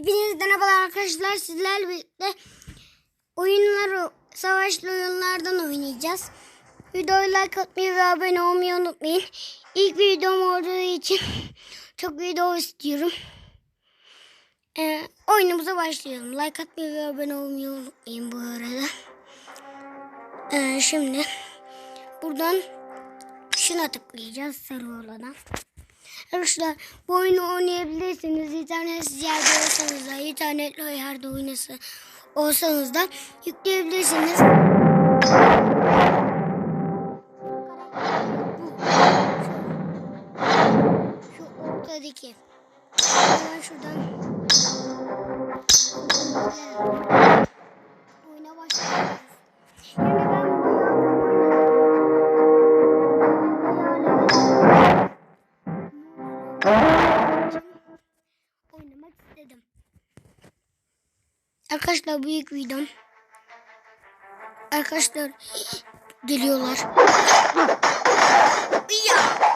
Hepinize merhabalar arkadaşlar. Sizlerle birlikte oyunlar, savaşlı oyunlardan oynayacağız. Videoyu like atmayı ve abone olmayı unutmayın. İlk videom olduğu için çok video istiyorum. Ee, oyunumuza başlayalım. Like atmayı ve abone olmayı unutmayın bu arada. Ee, şimdi buradan şuna tıklayacağız sarı olana. Arkadaşlar bu oyunu oynayabilirsiniz. İnternetsiz yerde olsanız da, internetli yerde oynası olsanız da yükleyebilirsiniz. Şu ortadaki. Hemen şuradan. Oyuna başlayacağız. Arkadaşlar büyük videom. Arkadaşlar geliyorlar.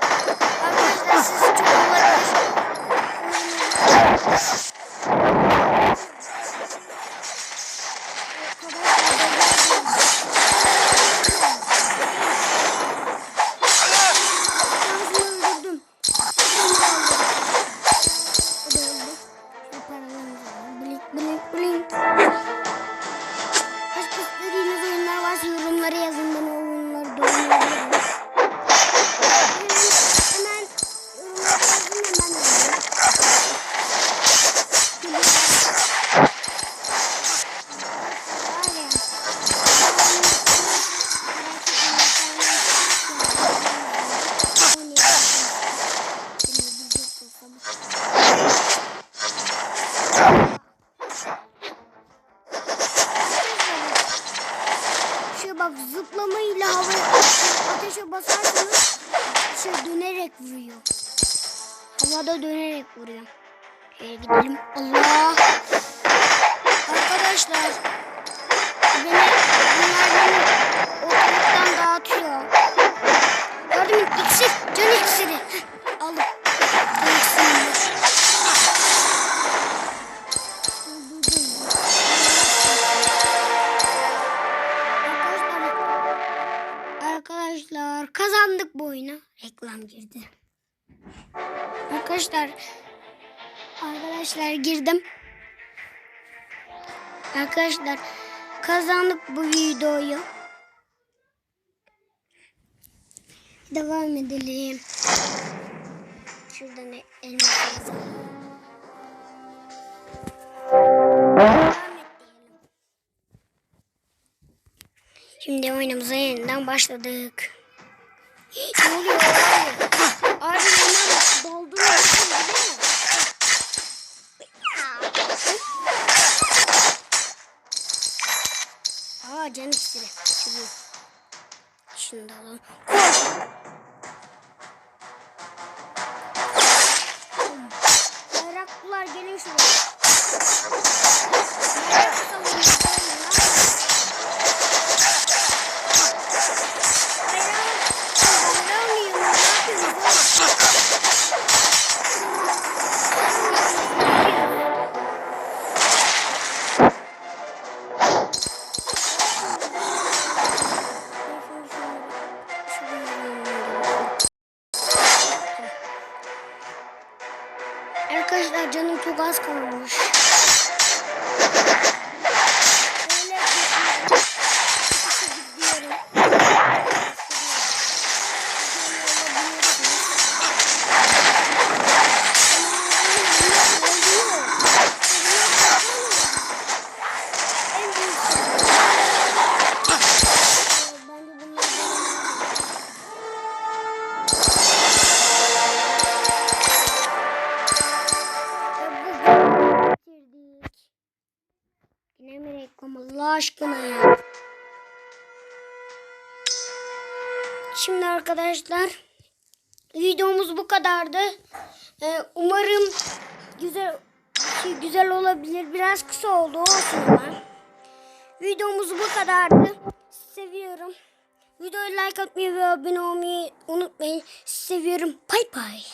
basarsanız şey dönerek vuruyor. Havada dönerek vuruyor. Şöyle gidelim. Allah. Arkadaşlar kazandık bu oyunu. Reklam girdi. Arkadaşlar arkadaşlar girdim. Arkadaşlar kazandık bu videoyu. Devam edelim. Şuradan elma yazalım. Devam et diyelim. Şimdi oyunumuza yeniden başladık. Ne oluyor abi? Değil mi? Aa can iksiri. Da alalım. Koş. Bayraklılar gelin şuraya. canım Tugas kalmış. Aşkına ya. Şimdi arkadaşlar videomuz bu kadardı. Ee, umarım güzel şey, güzel olabilir. Biraz kısa oldu olsun ama. Videomuz bu kadardı. Seviyorum. Videoyu like atmayı ve abone olmayı unutmayın. Seviyorum. Bay bay.